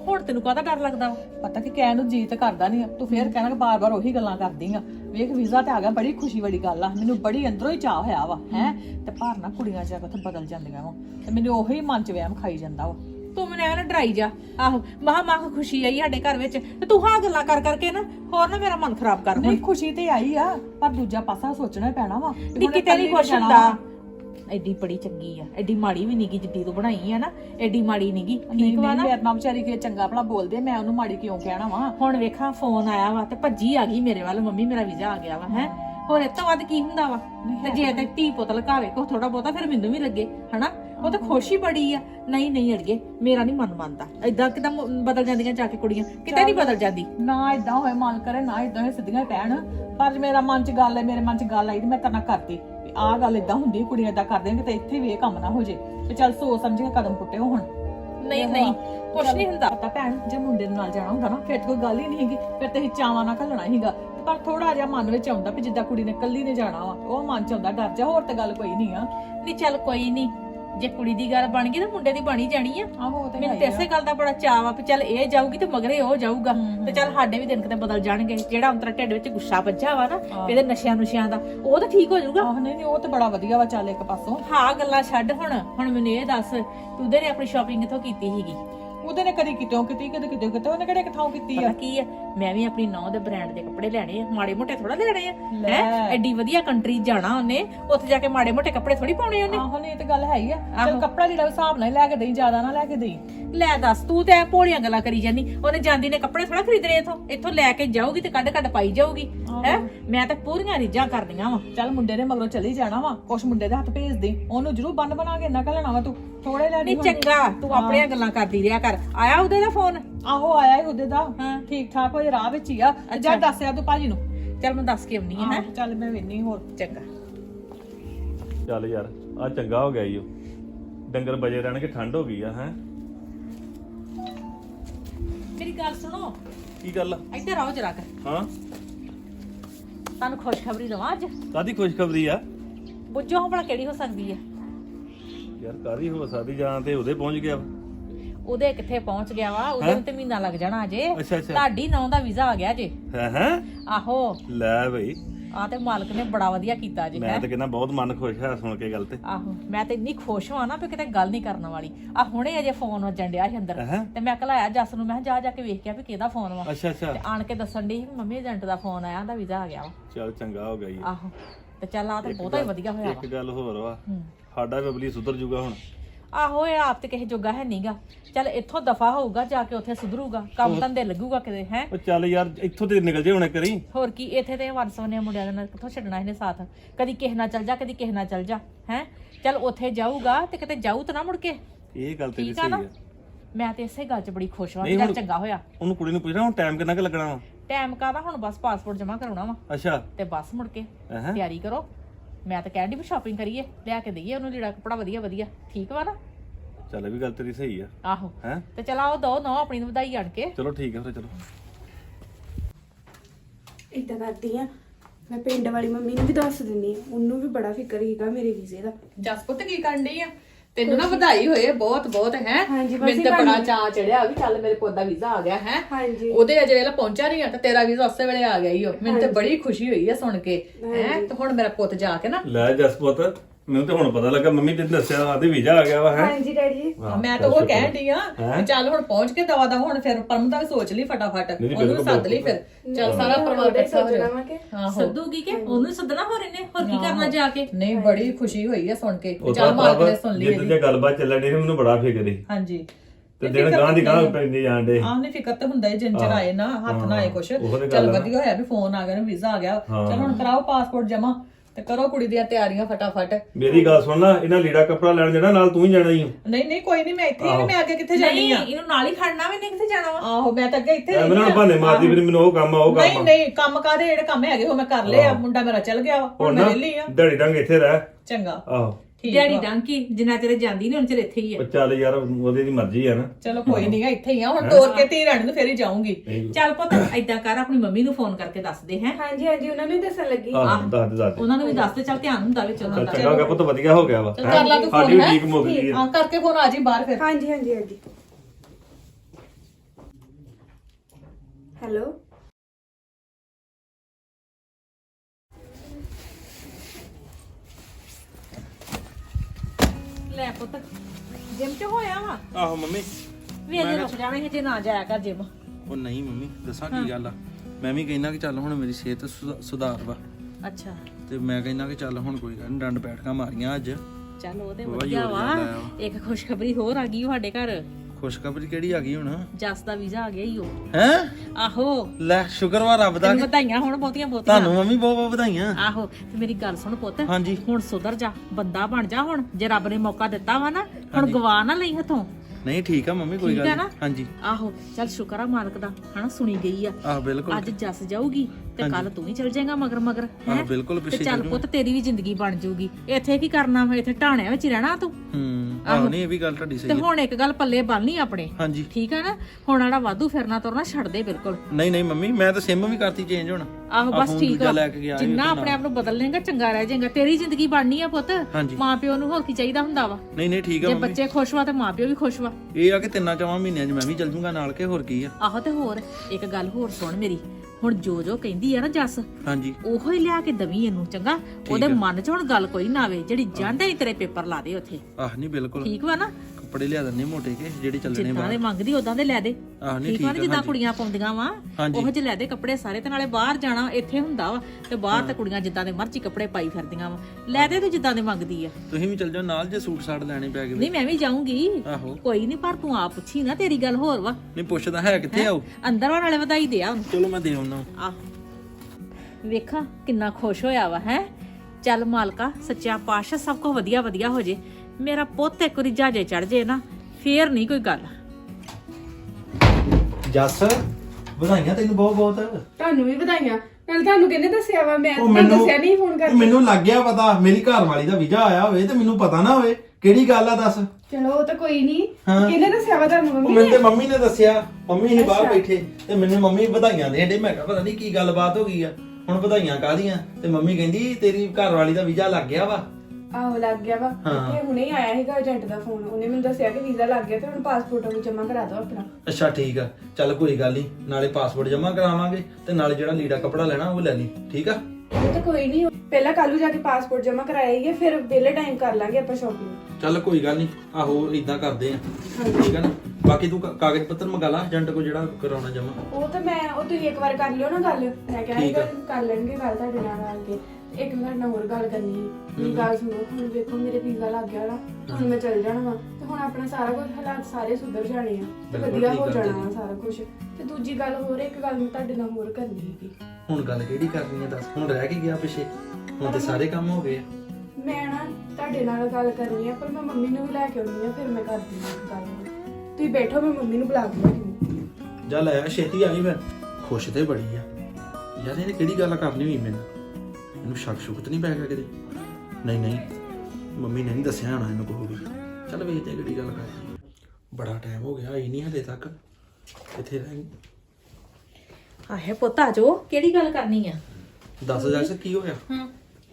ਹੁਣ ਤੈਨੂੰ ਕਾਹਦਾ ਡਰ ਲੱਗਦਾ ਵਾ? ਪਤਾ ਕਿ ਕਹਿਣ ਨੂੰ ਜੀਤ ਕਰਦਾ ਨਹੀਂ ਤੂੰ ਫੇਰ ਕਹਿਣਾ ਕਿ ਬਾਰ-ਬਾਰ ਉਹੀ ਗੱਲਾਂ ਕਰਦੀ ਆ। ਵੇਖ ਵੀਜ਼ਾ ਤੇ ਆ ਗਿਆ ਬੜੀ ਖੁਸ਼ੀ ਵਾਲੀ ਗੱਲ ਆ। ਮੈਨੂੰ ਬੜੀ ਅੰਦਰੋਂ ਹੀ ਚਾਹ ਹੋਇਆ ਵਾ ਹੈ? ਤੇ ਪਰ ਨਾ ਕੁੜੀਆਂ ਜਾ ਕੇ ਉੱਥੇ ਬਦਲ ਜਾਂਦੀਆਂ ਵਾ। ਤੇ ਮੈਨੂੰ ਉਹੀ ਮਨ ਚ ਵਹਿਮ ਖਾਈ ਜਾਂਦਾ ਵਾ। ਤੂੰ ਮੈਨੂੰ ਐਵੇਂ ਨਾ ਡਰਾਈ ਜਾ। ਆਹੋ ਮਹਾ ਮਹਾ ਖੁਸ਼ੀ ਆਈ ਸਾਡੇ ਘਰ ਵਿੱਚ। ਤੇ ਤੂੰ ਹਾਂ ਗੱਲਾਂ ਕਰ ਕਰਕੇ ਨਾ ਹੋਰ ਨਾ ਮੇਰਾ ਮਨ ਖਰਾਬ ਕਰ ਹੁਣ। ਨਹੀਂ ਖੁਸ਼ੀ ਤੇ ਆਈ ਆ ਪਰ ਦੂਜਾ ਪਾਸਾ ਸੋਚਣਾ ਹੀ ਪੈਣਾ ਵਾ। ਨੀ ਹੁਣ ਕਿਤੇ ਨਹੀਂ ਇਕੱਲੀ ਖੁਸ਼ ਹੁੰਦਾ। ਵਾ। ਐਡੀ ਬੜੀ ਚੰਗੀ ਆ ਐਡੀ ਮਾੜੀ ਵੀ ਨਹੀਂਗੀ ਜਿੱਡੀ ਤੂੰ ਬਣਾਈ ਆ ਨਾ ਐਡੀ ਮਾੜੀ ਨਹੀਂਗੀ ਨਹੀਂ ਠੀਕ ਵਾ ਨਾ? ਮੇਰੇ ਨਾਲ ਵਿਚਾਰੀ ਕਿ ਚੰਗਾ ਭਲਾ ਬੋਲਦੇ ਮੈਂ ਉਹਨੂੰ ਮਾੜੀ ਕਿਉਂ ਕਹਿਣਾ ਵਾ? ਹੁਣ ਵੇਖਾਂ ਫੋਨ ਆਇਆ ਵਾ ਤੇ ਭੱਜੀ ਆ ਗਈ ਮੇਰੇ ਵੱਲ ਮੰਮੀ ਮੇਰਾ ਵੀਜ਼ਾ ਆ ਗਿਆ ਵਾ ਹੈ? ਹੋਰ ਇਹ ਤੋਂ ਵੱਧ ਕੀ ਹੁੰਦਾ ਵਾ? ਤੇ ਜੇ ਤੇ ਧੀ ਪੁੱਤ ਲਕਾਵੇ ਕੋ ਥੋੜਾ ਬਹੁਤਾ ਫਿਰ ਮੈਨੂੰ ਵੀ ਲੱਗੇ ਹਨਾ? ਉਹ ਤਾਂ ਖੁਸ਼ੀ ਬੜੀ ਆ। ਨਹੀਂ ਨਹੀਂ ਅੜੀਏ ਮੇਰਾ ਨਹੀਂ ਮਨ ਮੰਨਦਾ। ਐਦਾਂ ਕਿਦਾਂ ਬਦਲ ਜਾਂਦੀਆਂ ਜਾ ਕੇ ਕੁੜੀਆਂ? ਕਿਤੇ ਨਹੀਂ ਬਦਲ ਜਾਂਦੀ। ਨਾ ਇਦਾਂ ਹੋਏ ਮਨ ਕਰੇ ਨਾ ਇਦਾਂ ਹੋਏ ਸਿੱਧੀਆਂ ਪੈਣ ਪਰ ਮੇਰਾ ਮਨ ਚ ਗੱਲ ਹੈ ਮੇਰੇ ਮਨ ਚ ਗੱਲ ਆਈ ਤੇ ਮੈਂ ਕਰਨਾ ਕਰਦੀ ਵੀ ਆਹ ਗੱਲ ਇਦਾਂ ਹੁੰਦੀ ਹੈ, ਕੁੜੀਆਂ ਇਦਾਂ ਕਰਦੀਆਂ ਕਿ ਤੇ ਇੱਥੇ ਵੀ ਇਹ ਕੰਮ ਨਾ ਹੋ ਜੇ। ਤੇ ਚੱਲ ਸੋਚ ਸਮਝ ਕੇ ਕਦਮ ਪੁੱਟਿਓ ਹੁਣ। ਨਹੀਂ ਨਹੀਂ ਕੁਛ ਨਹੀਂ ਹੁੰਦਾ। ਪਤਾ ਭੈਣ ਜੇ ਮੁੰਡੇ ਦੇ ਨਾਲ ਜਾਣਾ ਹੁੰਦਾ ਨਾ ਫਿਰ ਤਾਂ ਕੋਈ ਗੱਲ ਹੀ ਨਹੀਂ ਹੈਗੀ। ਫਿਰ ਤੇ ਅਸੀਂ ਚਾਵਾਂ ਨਾਲ ਘੱਲਣਾ ਸੀਗਾ। ਪਰ ਥੋੜਾ ਜਿਹਾ ਮਨ ਵਿੱਚ ਆਉਂਦਾ ਵੀ ਜਿੱਦਾਂ ਕੁੜੀ ਨੇ ਕੱਲੀ ਨੇ ਜਾਣਾ ਵਾ ਉਹ ਮਨ ਚ ਆਉਂਦਾ ਡਰ ਜਾ ਹੋਰ ਤਾਂ ਗੱਲ ਕੋਈ ਨਹੀਂ ਆ। ਨਹੀਂ ਚੱਲ ਕੋਈ ਨਹੀਂ। ਜੇ ਕੁੜੀ ਦੀ ਗੱਲ ਬਣ ਗਈ ਤਾਂ ਮੁੰਡੇ ਦੀ ਬਣੀ ਜਾਣੀ ਆ। ਆਹੋ ਉਹ ਤੇ ਮੈਨੂੰ ਤੇ। ਇਸੇ ਗੱਲ ਦਾ ਬੜਾ ਚਾਅ ਵਾ ਵੀ ਚੱਲ ਇਹ ਜਾਊਗੀ ਤੇ ਮਗਰੇ ਉਹ ਜਾਊਗਾ। ਤੇ ਚੱਲ ਸਾਡੇ ਵੀ ਦਿਨ ਕਿਤੇ ਬਦਲ ਜਾਣਗੇ ਜਿਹੜਾ ਅੰਤਰਾ ਢਿੱਡ ਵਿੱਚ ਗੁੱਸਾ ਵੱਜਾ ਵਾ ਨਾ ਇਹਦੇ ਨਸ਼ਿਆਂ ਨੁਸ਼ਿਆਂ ਦਾ ਉਹ ਤਾਂ ਠੀਕ ਹੋ ਜਾਊਗਾ। ਆਹ ਨਹੀਂ ਨਹੀਂ ਉਹ ਤੇ ਬੜਾ ਵਧੀਆ ਵਾ ਚੱਲ ਇੱਕ ਪਾਸੋਂ। ਹਾਂ ਗੱਲਾਂ ਛੱਡ ਹੁਣ ਹੁਣ ਮੈਨੂੰ ਇਹ ਦੱਸ ਤੂੰ ਨੇ ਆਪਣੀ ਸ਼ਾਪਿੰਗ ਕਿੱਥੋਂ ਕੀਤੀ ਸੀਗੀ? ਉਹਦੇ ਨੇ ਕਦੀ ਕਿਤੋਂ ਕੀਤੀ ਕਦੇ ਕਿਤੇ ਕਿਤੇ ਉਹਨੇ ਕਿਹੜੇ ਕਿਥਾਂ ਕੀਤੀ ਆ? ਕੀ ਆ? ਮੈਂ ਵੀ ਆਪਣੀ ਨੌ ਦੇ ਬ੍ਰਾਂਡ ਦੇ ਕੱਪੜੇ ਲੈਣੇ ਆ ਮਾੜੇ ਮੋਟੇ ਥੋੜਾ ਲੈਣੇ ਆ ਲੈ। ਹੈ? ਐਡੀ ਵਧੀਆ ਕੰਟਰੀ ਜਾਣਾ ਉਹਨੇ ਉੱਥੇ ਜਾ ਕੇ ਮਾੜੇ ਮੋਟੇ ਕੱਪੜੇ ਥੋੜੀ ਪਾਉਣੇ ਉਹਨੇ। ਆਹੋ ਨਹੀਂ ਇਹ ਤੇ ਗੱਲ ਹੈ ਹੀ ਆ। ਚੱਲ ਕੱਪੜਾ ਜਿਹੜਾ ਹਿਸਾਬ ਨਾਲ ਹੀ ਲੈ ਕੇ ਦੇਈ ਜ਼ਿਆਦਾ ਨਾ ਲੈ ਕੇ ਦੇਈ। ਲੈ ਦੱਸ ਤੂੰ ਤੇ ਐ ਭੋਲੀਆਂ ਗੱਲਾਂ ਕਰੀ ਜਾਨੀ ਉਹਨੇ ਜਾਂਦੀ ਨੇ ਕੱਪੜੇ ਥੋੜਾ ਖਰੀਦਣੇ ਇਥੋਂ ਇੱਥੋਂ ਲੈ ਕੇ ਜਾਊਗੀ ਤੇ ਕੱਢ ਕੱਢ ਪਾਈ ਜਾਊਗੀ ਹੈ? ਮੈਂ ਤਾਂ ਪੂਰੀਆਂ ਰੀਝਾਂ ਕਰਨੀਆਂ ਵਾ। ਚੱਲ ਮੁੰਡੇ ਨੇ ਮਗਰੋਂ ਚਲੀ ਜਾਣਾ ਵਾ ਕੁਛ ਮੁੰਡੇ ਦੇ ਹੱਥ ਭੇਜ ਦੇ ਉਹਨੂੰ ਜਰੂਰ ਬੰਨ ਬਣਾ ਕੇ ਨਾ ਘਲਣਾ ਵਾ ਤੂੰ। ਥੋੜੇ ਲੈ ਲਈ ਨਹੀਂ ਚੰਗਾ ਤੂੰ ਆਪਣੀਆਂ ਗੱਲਾਂ ਕਰਦੀ ਰਿਹਾ ਕਰ। ਆਇਆ ਉਹਦੇ ਦਾ ਫੋਨ? ਆਹੋ ਆਇਆ ਹੀ ਉਹਦੇ ਦਾ। ਹਾਂ। ਠੀਕ ਠਾਕ ਹੋਏ ਰਾਹ ਵਿੱਚ ਹੀ ਆ। ਜਾ ਦੱਸਿਆ ਤੂੰ ਭਾਜੀ ਨੂੰ। ਚੱਲ ਮੈਂ ਦੱਸ ਕੇ ਆਉਣੀ ਆ ਹੈ ਆਹੋ, ਚੱਲ ਮੈਂ ਵੇਨੀ ਹੋਰ। ਚੰਗਾ। ਚੱਲ ਯਾਰ ਆ ਚੰਗਾ ਹੋ ਗਿਆ ਈ ਓ। ਡੰਗਰ ਬਜੇ ਰਹਿਣਗੇ ਠੰਡ ਹੋ ਗਈ ਆ ਹੈ। ਮੇਰੀ ਗੱਲ ਸੁਣੋ। ਕੀ ਗੱਲ ਆ? ਇੱਧਰ ਆਓ ਜਰਾ ਕਰ ਹਾਂ। ਤੁਹਾਨੂੰ ਖੁਸ਼ਖਬਰੀ ਦਵਾਂ ਅੱਜ? ਕਾਦੀ ਖੁਸ਼ਖਬਰੀ ਆ? ਬੁੱਝੋ ਹੁਣ ਭਲਾ ਕਿਹੜੀ ਹੋ ਸਕਦੀ ਹੈ ਯਾਰ ਕਾਦੀ ਹੋ ਸਕਦੀ ਜਾਂ ਤੇ ਉਹਦੇ ਪਹੁੰਚ ਗਿਆ ਵਾ। ਉਹਦੇ ਕਿੱਥੇ ਪਹੁੰਚ ਗਿਆ ਵਾ? ਉਹਦੇ ਨੂੰ ਤੇ ਮਹੀਨਾ ਲੱਗ ਜਾਣਾ ਅਜੇ। ਅੱਛਾ ਅੱਛਾ। ਤੁਹਾਡੀ ਨੌ ਦਾ ਵੀਜ਼ਾ ਆ ਗਿਆ ਜੇ ਹੈ ਹੈ? ਆਹੋ। ਲੈ ਬਈ। ਆ ਤੇ ਮਾਲਕ ਨੇ ਬੜਾ ਵਧੀਆ ਕੀਤਾ ਜੀ ਮੈਂ ਤਾਂ ਕਹਿੰਦਾ ਬਹੁਤ ਮਨ ਖੁਸ਼ ਹੈ ਸੁਣ ਕੇ ਗੱਲ ਤੇ। ਆਹੋ ਮੈਂ ਤੇ ਇੰਨੀ ਖੁਸ਼ ਹਾਂ ਨਾ ਵੀ ਕਿਤੇ ਗੱਲ ਨਹੀਂ ਕਰਨ ਵਾਲੀ। ਆ ਹੁਣੇ ਅਜੇ ਫੋਨ ਵੱਜਣ ਡਿਆ ਸੀ ਅੰਦਰ? ਤੇ ਮੈਂ ਘਲਾਇਆ ਜੱਸ ਨੂੰ ਮੈਂ ਜਾ ਜਾ ਕੇ ਵੇਖ ਕੇ ਆ ਵੀ ਕਿਹਦਾ ਫੋਨ ਵਾ। ਅੱਛਾ ਅੱਛਾ। ਤੇ ਆਣ ਕੇ ਦੱਸਣ ਦੀ ਮੰਮੀ ਏਜੰਟ ਦਾ ਫੋਨ ਆਇਆ ਉਹਦਾ ਵੀਜ਼ਾ ਆ ਗਿਆ ਵਾ। ਚੱਲ ਚੰਗਾ ਹੋ ਗਿਆ ਓ। ਆਹੋ। ਤੇ ਚੱਲ ਆ ਤੇ ਬਹੁਤਾ ਹੀ ਵਧੀਆ ਹੋਇਆ ਇੱਕ ਗੱਲ ਹੋਰ ਵਾ। ਸਾਡਾ ਬਬਲੀ ਸੁਧਰ ਜੂਗਾ ਹੁਣ। ਆਹੋ ਇਹ ਆਪ ਤੇ ਕਿਸੇ ਜੋਗਾ ਹੈ ਨਹੀਂਗਾ ਚੱਲ ਇੱਥੋਂ ਦਫਾ ਹੋਊਗਾ ਜਾ ਕੇ ਉੱਥੇ ਸੁਧਰੂਗਾ। ਕੰਮ ਧੰਦੇ ਲੱਗੂਗਾ ਕਿਤੇ ਹੈ? ਉਹ ਚੱਲ ਯਾਰ ਇੱਥੋਂ ਤੇ ਨਿਕਲ ਜੇ ਹੁਣ ਕਰੀ। ਹੋਰ ਕੀ ਇੱਥੇ ਤੇ ਵਨਸਵਨੇ ਮੁੰਡਿਆਂ ਦੇ ਨਾਲ ਕਿੱਥੋਂ ਛੱਡਣਾ ਇਹਨੇ ਸਾਥ? ਕਦੀ ਕਿਸੇ ਨਾਲ ਚੱਲ ਜਾ ਕਦੀ ਕਿਸੇ ਨਾਲ ਚੱਲ ਜਾ ਹੈ? ਚੱਲ ਉੱਥੇ ਜਾਊਗਾ ਤੇ ਕਿਤੇ ਜਾਊ ਤਾਂ ਨਾ ਮੁੜ ਕੇ। ਇਹ ਗੱਲ ਤੇਰੀ ਠੀਕ ਆ ਸਹੀ ਨਾ ਆ। ਮੈਂ ਤੇ ਇਸੇ ਗੱਲ 'ਚ ਬੜੀ ਖੁਸ਼ ਹਾਂ ਨਹੀਂ ਕਿ ਹੁਣ- ਚੰਗਾ ਹੋਇਆ। ਉਹਨੂੰ ਕੁੜੀ ਨੂੰ ਪੁੱਛਣਾ ਹੁਣ ਟਾਈਮ ਕਿੰਨਾ ਕੁ ਲੱਗਣਾ ਵਾ? ਟਾਈਮ ਕਾਦਾ ਹੁਣ ਬਸ ਪਾਸਪੋਰਟ ਜਮ੍ਹਾਂ ਕਰਾਉਣਾ ਵਾ। ਅੱਛਾ। ਤੇ ਬਸ ਮੁੜ ਕੇ ਹੈ? ਤਿਆਰੀ ਕਰੋ। ਮੈਂ ਤਾਂ ਕਹਿਣ ਦੀ ਵੀ ਸ਼ਾਪਿੰਗ ਕਰੀਏ ਲਿਆ ਕੇ ਦਈਏ ਉਹਨੂੰ ਲੀੜਾ ਕੱਪੜਾ ਵਧੀਆ ਵਧੀਆ। ਠੀਕ ਵਾ ਨਾ? ਚੱਲ ਇਹ ਵੀ ਗੱਲ ਤੇਰੀ ਸਹੀ ਆ। ਆਹੋ। ਹੈ? ਤੇ ਚਲ ਆਓ ਦੋ ਨੋ ਆਪਣੀ ਨੂੰ ਵਧਾਈ ਆਣ ਕੇ। ਚਲੋ ਠੀਕ ਹੈ ਫਿਰ ਚਲੋ। ਇਦਾਂ ਕਰਦੀ ਆ। ਮੈਂ ਪਿੰਡ ਵਾਲੀ ਮੰਮੀ ਨੂੰ ਵੀ ਦੱਸ ਦਿੰਨੀ ਆ। ਉਹਨੂੰ ਵੀ ਬੜਾ ਫਿਕਰ ਹੀਗਾ ਮੇਰੇ ਵੀਜ਼ੇ ਦਾ। ਜਸਪੁੱਤ ਕੀ ਕਰਨ ਡਈ ਆ? ਤੈਨੂੰ ਨਾ ਵਧਾਈ ਹੋਏ ਬਹੁਤ ਬਹੁਤ ਹੈ। ਹਾਂਜੀ, ਬਸ ਮੈਨੂੰ ਤਾਂ ਹੀ ਬੜਾ ਚਾਅ ਚੜਿਆ ਵੀ ਚੱਲ ਮੇਰੇ ਪੁੱਤ ਦਾ ਵੀਜ਼ਾ ਆ ਗਿਆ ਹੈ। ਹਾਂਜੀ। ਉਹਦੇ ਅਜੇ ਵੇਲੇ ਪਹੁੰਚਿਆ ਨਹੀਂ ਆ ਤੇ ਤੇਰਾ ਵੀਜ਼ਾ ਉਸੇ ਵੇਲੇ ਆ ਗਿਆ ਈ ਓ। ਮੈਨੂੰ ਤੇ ਬੜੀ ਖੁਸ਼ੀ ਹੋਈ ਆ ਸੁਣ ਕੇ ਹੈ। ਤੇ ਹੁਣ ਮੇਰਾ ਪੁੱਤ ਜਾ ਕੇ ਨਾ ਲੈ ਜਸਪੁੱਤ ਮੈਨੂੰ ਤਾਂ ਹੁਣ ਪਤਾ ਲੱਗਾ ਮੰਮੀ ਤੈਨੂੰ ਦੱਸਿਆ ਆਦੇ ਵੀਜ਼ਾ ਆ ਗਿਆ ਵਾ ਹੈ? ਹਾਂਜੀ ਡੈਡੀ ਜੀ। ਮੈਂ ਤਾਂ ਉਹ ਕਹਿਣ ਡਈ ਆ ਹੈਂ? ਵੀ ਚੱਲ ਹੁਣ ਪਹੁੰਚ ਕੇ ਦਵਾ ਦਾ ਹੁਣ ਫਿਰ ਪਰਮ ਦਾ ਵੀ ਸੋਚ ਲਈ ਫਟਾਫਟ ਨਹੀਂ, ਉਹਨੂੰ ਸੱਦ ਲਈ ਫਿਰ। ਚੱਲ ਸਾਰਾ ਪਰਿਵਾਰ ਇਕੱਠਾ ਹੋ ਵਾ ਕਿ? ਆਹੋ ਸੱਦੂਗੀ ਕਿ? ਉਹਨੂੰ ਸੱਦਣਾ ਹੋਰ ਇਹਨੇ? ਹੋਰ ਕੀ ਕਰਨਾ ਜਾ ਕੇ? ਨਹੀਂ ਬੜੀ ਖੁਸ਼ੀ ਹੋਈ ਆ ਸੁਣ ਕੇ। ਵੀ ਚੱਲ ਤਾਂ ਮਾਲਕ ਨੇ ਸੁਣ ਲਈ ਜਿੱਦ ਇਹਦੀ। ਦੀ ਗੱਲਬਾਤ ਚੱਲਣ ਦੀ ਮੈਨੂੰ ਬੜਾ ਫਿਕਰ ਸੀ। ਹਾਂਜੀ। ਤੇ ਦਿਨ ਗਾਂ ਦੀ ਗਾਂ ਪੈਂਦੀ ਜਾਂਦੇ ਆਹ ਨਹੀਂ ਫਿਕਰ ਤੇ ਹੁੰਦਾ ਹੀ ਜਿੰਚਰ ਆਏ ਨਾ ਹੱਥ ਨਾ ਆਏ ਕੁਛ। ਉਹੋ ਤੇ ਗੱਲ ਚੱਲ ਆ। ਨਾ। ਵਧੀਆ ਹੋਇਆ ਵੀ ਫੋਨ ਆ ਗਿਆ ਨਾ ਵੀਜ਼ਾ ਆ ਗਿਆ। ਹਾਂ। ਚਲ ਹੁਣ ਕਰਾਓ ਪਾਸਪੋਰਟ ਜਮਾ ਤੇ ਕਰੋ ਕੁੜੀ ਦੀਆਂ ਤਿਆਰੀਆਂ ਫਟਾਫਟ। ਮੇਰੀ ਗੱਲ ਸੁਣ ਨਾ ਇਹਨਾਂ ਲੀੜਾ ਕੱਪੜਾ ਲੈਣ ਜਾਣਾ ਨਾਲ ਤੂੰ ਹੀ ਜਾਣਾ ਹੀ ਨਹੀਂ ਨਹੀਂ ਕੋਈ ਨਹੀਂ ਮੈਂ ਇੱਥੇ ਹੀ ਮੈਂ ਅੱਗੇ ਕਿੱਥੇ ਜਾਣੀ ਨਹੀਂ ਆ ਇਹਨੂੰ ਨਾਲ ਹੀ ਖੜਨਾ ਵੀ ਨਹੀਂ ਕਿਤੇ ਜਾਣਾ ਵਾ? ਆਹੋ ਮੈਂ ਤਾਂ ਅੱਗੇ ਇੱਥੇ ਐ ਰਹਿੰਦੀ ਮੈਨੂੰ ਆ। ਬਹਾਨੇ ਮਾਰਦੀ ਫਿਰ ਮੈਨੂੰ ਉਹ ਕੰਮ ਆ ਉਹ ਨਹੀਂ ਕੰਮ ਆ। ਨਹੀਂ ਕੰਮ ਕਾਦੇ ਜਿਹੜੇ ਕੰਮ ਹੈਗੇ ਉਹ ਮੈਂ ਕਰ ਲਏ ਆ ਮੁੰਡਾ ਮੇਰਾ ਚੱਲ ਗਿਆ ਵਾ, ਹੁਣ ਹੁਣ ਮੈਂ ਨਾ ਵਿਹਲੀ ਆ। ਦਿਹਾੜੀ ਡੰਗ ਇੱਥੇ ਰਹਿ। ਚੰਗਾ। ਆਹੋ। ਠੀਕ ਦਿਹਾੜੀ ਆ। ਡਾਂਕੀ ਜਿੰਨਾ ਚਿਰ ਜਾਂਦੀ ਨਹੀਂ ਉਹਨਾਂ ਚਿਰ ਇੱਥੇ ਹੀ ਉਹ ਹੈ ਚੱਲ ਯਾਰ ਉਹਦੀ ਦੀ ਮਰਜ਼ੀ ਆ ਨਾ। ਚਲੋ ਕੋਈ ਨਹੀਂ ਆ ਇੱਥੇ ਹੀ ਆ ਹੁਣ ਤੋਰ ਕੇ ਧੀ ਰਾਣੀ ਨੂੰ ਫੇਰ ਹੀ ਜਾਊਂਗੀ। ਨਹੀਂ ਚੱਲ ਪੁੱਤ ਏਦਾਂ ਕਰ ਆਪਣੀ ਮੰਮੀ ਨੂੰ ਫੋਨ ਕਰਕੇ ਦੱਸ ਦੇ ਹੈ। ਹਾਂਜੀ ਹਾਂਜੀ ਉਹਨਾਂ ਨੂੰ ਦੱਸਣ ਲੱਗੀ। ਆਹ ਦੱਸ ਦੇ ਦੱਸ ਦੇ। ਉਹਨਾਂ ਨੂੰ ਵੀ ਦੱਸ ਦੇ ਚੱਲ ਧਿਆਨ ਹੁੰਦਾ ਵਿੱਚ ਉਹਨਾਂ ਚੱਲ ਦਾ ਚੰਗਾ ਹੋ ਗਿਆ ਪੁੱਤ ਵਧੀਆ ਹੋ ਗਿਆ ਵਾ। ਚੱਲ ਕਰ ਲਾ ਤੂੰ ਸਾਡੀ ਫੋਨ ਵੀ ਹੈ। ਠੀਕ ਮੁੱਕ ਗਈ ਆ। ਹਾਂ ਕਰਕੇ ਫੋਨ ਆ ਜੀ ਬਾਹਰ ਫਿਰ। ਹਾਂਜੀ ਹਾਂਜੀ ਹਾਂਜੀ। ਹੈਲੋ ਲੈ ਪੁੱਤ। ਜਿਮ ਚ ਹੋਇਆ ਵਾ? ਆਹੋ ਮੰਮੀ। ਵੀ ਅਜੇ ਰੁਕ ਜਾਣਾ ਸੀ ਜੇ ਨਾ ਜਾਇਆ ਕਰ ਜਿਮ। ਉਹ ਨਹੀਂ ਮੰਮੀ ਦੱਸਾਂ ਕੀ ਗੱਲ ਆ। ਮੈਂ ਵੀ ਕਹਿੰਦਾ ਕਿ ਚੱਲ ਹੁਣ ਮੇਰੀ ਸਿਹਤ ਸੁਧਾ- ਸੁਧਾਰ ਵਾ। ਅੱਛਾ। ਤੇ ਮੈਂ ਕਹਿੰਦਾ ਕਿ ਚੱਲ ਹੁਣ ਕੋਈ ਗੱਲ ਨੀ ਡੰਡ ਬੈਠਕਾਂ ਮਾਰੀਆਂ ਅੱਜ। ਚੱਲ ਉਹ ਤੇ ਵਾਹ, ਵਧੀਆ ਜ਼ੋਰ ਵਾ। ਜ਼ਿਆਦਾ। ਇੱਕ ਖੁਸ਼ਖਬਰੀ ਹੋਰ ਆ ਗਈ ਸਾਡੇ ਘਰ। ਖੁਸ਼ਖਬਰੀ ਕਿਹੜੀ ਆ ਗਈ ਹੁਣ? ਜਸ ਦਾ ਵੀਜ਼ਾ ਆ ਗਿਆ ਈ ਉਹ। ਹੈ? ਆਹੋ। ਲੈ ਸ਼ੁਕਰ ਵਾ ਰੱਬ ਦਾ ਤੈਨੂੰ ਵਧਾਈਆਂ ਹੁਣ ਬਹੁਤੀਆਂ ਬਹੁਤੀਆਂ। ਤੁਹਾਨੂੰ ਮੰਮੀ ਬਹੁਤ ਬਹੁਤ ਵਧਾਈਆਂ। ਆਹੋ ਤੇ ਮੇਰੀ ਗੱਲ ਸੁਣ ਪੁੱਤ। ਹਾਂਜੀ। ਹੁਣ ਸੁਧਰ ਜਾ ਬੰਦਾ ਬਣ ਜਾ ਹੁਣ। ਜੇ ਰੱਬ ਨੇ ਮੌਕਾ ਦਿੱਤਾ ਵਾ ਨਾ ਹੁਣ ਗਵਾ ਨਾ ਲਈ ਹੱਥੋਂ। ਨਹੀਂ ਠੀਕ ਆ ਮੰਮੀ ਕੋਈ ਠੀਕ ਗੱਲ ਆ ਨੀ। ਨਾ? ਹਾਂਜੀ। ਆਹੋ ਚੱਲ ਸ਼ੁਕਰ ਆ ਮਾਲਕ ਦਾ ਹਨਾ ਸੁਣੀ ਗਈ ਆ। ਆਹ ਬਿਲਕੁਲ। ਅੱਜ ਜਸ ਜਾਊਗੀ ਤੇ ਕੱਲ ਤੂੰ ਹੀ ਚਲ ਜਾਏਗਾ ਮਗਰ ਮਗਰ ਹੈਂ? ਬਿਲਕੁਲ ਤੇ ਪਿੱਛੇ ਚੱਲ ਚੱਲ ਪੁੱਤ ਤੇਰੀ ਵੀ ਜ਼ਿੰਦਗੀ ਬਣ ਜਾਊਗੀ। ਇੱਥੇ ਕੀ ਕਰਨਾ ਵਾ? ਇੱਥੇ ਢਾਣਿਆਂ ਵਿੱਚ ਹੀ ਰਹਿਣਾ ਤੂੰ। ਹੂੰ। ਆਹੋ ਨਹੀਂ ਇਹ ਵੀ ਗੱਲ ਤੁਹਾਡੀ ਤੇ ਸਹੀ ਹੈ। ਹੁਣ ਇੱਕ ਗੱਲ ਪੱਲੇ ਬੰਨ੍ਹਨੀ ਆਪਣੇ। ਹਾਂਜੀ। ਠੀਕ ਆ ਨਾ? ਹੁਣ ਆੜਾ ਵਾਧੂ ਫਿਰਨਾ ਤੁਰਨਾ ਛੱਡ ਦੇ ਬਿਲਕੁਲ। ਨਹੀਂ ਨਹੀਂ ਮੰਮੀ ਮੈਂ ਤਾਂ ਸਿਮ ਵੀ ਕਰਤੀ ਚੇਂਜ ਹੁਣ। ਆਹੋ ਆਹ ਬਸ ਫੋਨ ਠੀਕ ਦੂਜਾ ਆ। ਲੈ ਕੇ ਗਿਆ ਸੀ ਜਿੰਨਾ ਆਪਣੇ ਆਪ ਨੂੰ ਬਦਲ ਲੇਗਾ ਚੰਗਾ ਰਹਿ ਜਾਏਗਾ। ਤੇਰੀ ਜ਼ਿੰਦਗੀ ਬਣਨੀ ਆ ਪੁੱਤ। ਹਾਂਜੀ। ਮਾਂ ਪਿਓ ਨੂੰ ਹੋਰ ਕੀ ਚਾਹੀਦਾ ਹੁੰਦਾ ਵਾ? ਨਹੀਂ ਨਹੀਂ ਠੀਕ ਆ ਜੇ ਮੰਮੀ। ਬੱਚੇ ਖੁਸ਼ ਵਾ ਤੇ ਮਾਂ ਪਿਓ ਵੀ ਖੁਸ਼ ਵਾ। ਇਹ ਆ ਕਿ ਤਿੰਨਾਂ ਚਵਾਂ ਮਹੀਨਿਆਂ 'ਚ ਮੈਂ ਵੀ ਚੱਲ ਜੂੰਗਾ ਨਾਲ ਕੇ ਹੋਰ ਕੀ ਆ? ਆਹੋ ਤੇ ਹੋਰ ਇੱਕ ਗੱਲ ਹੋਰ ਸੁਣ ਮੇਰੀ। ਹੁਣ ਜੋ ਜੋ ਕਹਿੰਦੀ ਆ ਨਾ ਜੱਸ ਹਾਂਜੀ। ਉਹੋ ਹੀ ਲਿਆ ਕੇ ਦਵੀ ਇਹਨੂੰ ਚੰਗਾ? ਉਹਦੇ ਮਨ 'ਚ ਹੁਣ ਗੱਲ ਕੋਈ ਨਾ ਆਵੇ ਜਿਹੜੀ ਜਾਂਦੇ ਹੀ ਤੇਰੇ ਪੇਪਰ ਲਾ ਦੇ ਉੱਥੇ। ਆਹ ਨਹੀਂ ਬਿਲਕੁਲ। ਠੀਕ ਵਾ ਨਾ? ਕੱਪੜੇ ਲਿਆ ਦਿੰਦੇ ਮੋਟੇ ਕੇ ਜਿਹੜੇ ਚੱਲਣੇ ਜਿੱਦਾਂ ਬਾਹਰ। ਦੇ ਮੰਗਦੀ ਉਦਾਂ ਦੇ ਲੈ ਦੇ। ਆਹ ਨਹੀਂ ਠੀਕ ਨਾ ਠੀਕ ਜਿੱਦਾਂ ਆ ਕੁੜੀਆਂ ਪਾਉਂਦੀਆਂ ਵਾ ਹਾਂਜੀ। ਉਹ ਜਿਹੇ ਲੈ ਦੇ ਕੱਪੜੇ ਸਾਰੇ ਤੇ ਨਾਲੇ ਬਾਹਰ ਜਾਣਾ ਇੱਥੇ ਹੁੰਦਾ ਵਾ ਤੇ ਬਾਹਰ ਤੇ ਕੁੜੀਆਂ ਜਿੱਦਾਂ ਦੇ ਮਰਜ਼ੀ ਕੱਪੜੇ ਪਾਈ ਫਿਰਦੀਆਂ ਵਾ। ਲੈ ਦੇ ਤੂੰ ਜਿੱਦਾਂ ਦੇ ਮੰਗਦੀ ਆ। ਤੁਸੀਂ ਵੀ ਚੱਲ ਜਾਓ ਨਾਲ ਜੇ ਸੂਟ ਸਾਟ ਲੈਣੇ ਪੈ ਗਏ ਨਹੀਂ ਮੈਂ ਵੀ ਜਾਊਂਗੀ। ਆਹੋ। ਕੋਈ ਨਹੀਂ ਪਰ ਤੂੰ ਆ ਪੁੱਛੀ ਨਾ ਤੇਰੀ ਗੱਲ ਹੋਰ ਵਾ। ਨਹੀਂ ਪੁੱਛਦਾ ਹੈ ਕਿੱਥੇ ਆਉ ਅੰਦਰ ਵਾ ਨਾਲੇ ਵਧਾਈ ਦੇ ਆ ਉਹਨੂੰ। ਚਲੋ ਮੈਂ ਦੇ ਆਉਣਾ ਆ। ਵੇਖਾਂ ਕਿੰਨਾ ਖੁਸ਼ ਹੋਇਆ ਵਾ ਹੈ? ਚੱਲ ਮਾਲਕਾ ਸੱਚਾ ਪਾਤਸ਼ਾਹ ਸਭ ਕੁਝ ਵਧੀਆ ਵਧੀਆ ਹੋ ਜੇ। ਮੇਰਾ ਪੁੱਤ ਇੱਕ ਵਾਰੀ ਜਹਾਜੇ ਚੜ ਜੇ ਨਾ ਫੇਰ ਨਹੀਂ ਕੋਈ ਗੱਲ। ਜੱਸ ਵਧਾਈਆਂ ਤੈਨੂੰ ਬਹੁਤ ਬਹੁਤ। ਤੁਹਾਨੂੰ ਵੀ ਵਧਾਈਆਂ। ਨਾਲ ਤੁਹਾਨੂੰ ਕਿਹਨੇ ਦੱਸਿਆ ਵਾ? ਮੈਂ ਮੈਨੂੰ ਦੱਸਿਆ ਨਹੀਂ ਫੋਨ ਕਰਕੇ ਮੈਨੂੰ ਲੱਗ ਗਿਆ ਪਤਾ ਮੇਰੀ ਘਰ ਵਾਲੀ ਦਾ ਵੀਜ਼ਾ ਆਇਆ ਹੋਵੇ ਤੇ ਮੈਨੂੰ ਪਤਾ ਨਾ ਹੋਵੇ। ਕਿਹੜੀ ਗੱਲ ਆ ਦੱਸ? ਚਲੋ ਉਹ ਤਾਂ ਕੋਈ ਨਹੀਂ। ਹਾਂ। ਕਿਹਨੇ ਦੱਸਿਆ ਵਾ ਤੁਹਾਨੂੰ ਉਹ ਮੰਮੀ? ਮੈਨੂੰ ਤੇ ਨੇ ਮੰਮੀ ਨੇ ਦੱਸਿਆ। ਮੰਮੀ ਹੀ ਬਾਹਰ ਅੱਛਾ। ਬੈਠੇ ਤੇ ਮੈਨੂੰ ਮੰਮੀ ਵਧਾਈਆਂ ਦੇ ਡੇ ਮੈਂ ਕਿਹਾ ਪਤਾ ਨਹੀਂ ਕੀ ਗੱਲਬਾਤ ਹੋ ਗਈ ਆ। ਹੁਣ ਵਧਾਈਆਂ ਕਾਹਦੀਆਂ? ਤੇ ਮੰਮੀ ਕਹਿੰਦੀ ਤੇਰੀ ਘਰ ਵਾਲੀ ਦਾ ਵੀਜ਼ਾ ਲੱਗ ਗਿਆ ਵਾ। ਆਹੋ ਲੱਗ ਗਿਆ ਵਾ। ਹਾਂ। ਹੁਣੇ ਹੀ ਆਇਆ ਸੀਗਾ ਏਜੰਟ ਦਾ ਫੋਨ ਉਹਨੇ ਮੈਨੂੰ ਦੱਸਿਆ ਕਿ ਵੀਜ਼ਾ ਲੱਗ ਗਿਆ ਤੇ ਹੁਣ ਪਾਸਪੋਰਟ ਵੀ ਜਮ੍ਹਾਂ ਕਰਾ ਦਿਓ ਆਪਣਾ। ਅੱਛਾ ਠੀਕ ਆ। ਚੱਲ ਕੋਈ ਗੱਲ ਨਹੀਂ ਨਾਲੇ ਪਾਸਪੋਰਟ ਜਮ੍ਹਾਂ ਕਰਾਵਾਂਗੇ ਤੇ ਨਾਲੇ ਜਿਹੜਾ ਲੀੜਾ ਕੱਪੜਾ ਲੈਣਾ ਉਹ ਲੈ ਲਈ ਠੀਕ ਆ? ਉਹ ਤਾਂ ਕੋਈ ਨਹੀਂ ਪਹਿਲਾਂ ਕੱਲ ਨੂੰ ਜਾ ਕੇ ਪਾਸਪੋਰਟ ਜਮ੍ਹਾਂ ਕਰਾਏਗੇ ਫਿਰ ਵਿਹਲੇ ਟਾਈਮ ਕਰ ਲਾਂਗੇ ਆਪਾਂ ਸ਼ਾਪਿੰਗ ਚੱਲ ਕੋਈ ਗੱਲ ਨਹੀਂ ਆਹੋ ਇਦਾਂ ਕਰਦੇ ਆ ਠੀਕ ਆ ਨਾ? ਬਾਕੀ ਤੂੰ ਕਾ- ਕਾਗਜ਼ ਪੱਤਰ ਮੰਗਾ ਲਾ ਏਜੰਟ ਕੋ ਜਿਹੜਾ ਕਰਾਉਣਾ ਜਮ੍ਹਾਂ। ਉਹ ਤਾਂ ਮੈਂ ਉਹ ਤੁਸੀਂ ਇੱਕ ਵਾਰ ਕਰ ਲਿਓ ਨਾ ਗੱਲ। ਮੈਂ ਕਿਹਾ ਠੀਕ ਆ। ਸੀਗਾ ਕਰ ਲੈਣਗੇ ਗੱਲ ਤੁਹਾਡੇ ਨਾਲ ਆ ਕੇ। ਇੱਕ ਮਿੰਟ ਨਾਲ ਹੋਰ ਗੱਲ ਕਰਨੀ ਸੀ। ਮੇਰੀ ਗੱਲ ਸੁਣੋ ਹੁਣ ਵੇਖੋ ਮੇਰੇ ਵੀਜ਼ਾ ਲੱਗ ਗਿਆ ਨਾ ਹੁਣ ਮੈਂ ਚੱਲ ਜਾਣਾ ਵਾ ਤੇ ਹੁਣ ਆਪਣਾ ਸਾਰਾ ਕੁਝ ਹਾਲਾਤ ਸਾਰੇ ਸੁਧਰ ਜਾਣੇ ਆ ਤੇ ਬਿਲਕੁਲ ਵਧੀਆ ਠੀਕ ਹੋ ਗੱਲ ਜਾਣਾ। ਵਾ ਸਾਰਾ ਕੁਝ। ਤੇ ਦੂਜੀ ਗੱਲ ਹੋਰ ਇੱਕ ਗੱਲ ਮੈਂ ਤੁਹਾਡੇ ਨਾਲ ਹੋਰ ਕਰਨੀ ਸੀਗੀ। ਹੁਣ ਗੱਲ ਕਿਹੜੀ ਕਰਨੀ ਹੈ ਦੱਸ? ਹੁਣ ਰਹਿ ਕੇ ਗਿਆ ਪਿੱਛੇ? ਹੁਣ ਤੇ ਸਾਰੇ ਕੰਮ ਹੋ ਗਏ ਆ। ਮੈਂ ਨਾ ਤੁਹਾਡੇ ਨਾਲ ਗੱਲ ਕਰਨੀ ਆ ਪਰ ਮੈਂ ਮੰਮੀ ਨੂੰ ਵੀ ਲੈ ਕੇ ਆਉਣੀ ਆ ਫਿਰ ਮੈਂ ਕਰਦੀ ਹਾਂ ਇੱਕ ਗੱਲ। ਤੁਸੀਂ ਬੈਠੋ ਮੈਂ ਮੰਮੀ ਨੂੰ ਬੁਲਾ ਕੇ ਲਿਆਉਂਦੀ। ਜਾ ਲੈ ਆ ਛੇਤੀ ਆ ਗਈ ਫਿਰ ਖੁਸ਼ ਤੇ ਬੜੀ ਆ। ਯਾਰ ਇਹਨੇ ਕਿਹੜੀ ਗੱਲ ਕਰਨੀ ਹੋਈ ਮੈਨੂੰ? ਇਹਨੂੰ ਸ਼ੱਕ ਸ਼ੁਕਤ ਨਹੀਂ ਪੈ ਗਿਆ ਕਿਤੇ? ਨਹੀਂ ਨਹੀਂ। ਮੰਮੀ ਨੇ ਨਹੀਂ ਦੱਸਿਆ ਹੋਣਾ ਇਹਨੂੰ ਕੋਈ ਵੀ। ਚੱਲ ਵੇਖਦੇ ਆ ਕਿਹੜੀ ਗੱਲ ਕਰਦੀ। ਬੜਾ ਟਾਈਮ ਹੋ ਗਿਆ ਆਈ ਨਹੀਂ ਹਲੇ ਤੱਕ। ਇੱਥੇ ਰਹਿ। ਆਹੇ ਪੁੱਤ ਆ ਜਾਓ। ਕਿਹੜੀ ਗੱਲ ਕਰਨੀ ਆ? ਦੱਸ ਜੱਸ ਕੀ ਹੋਇਆ ਹਾਂ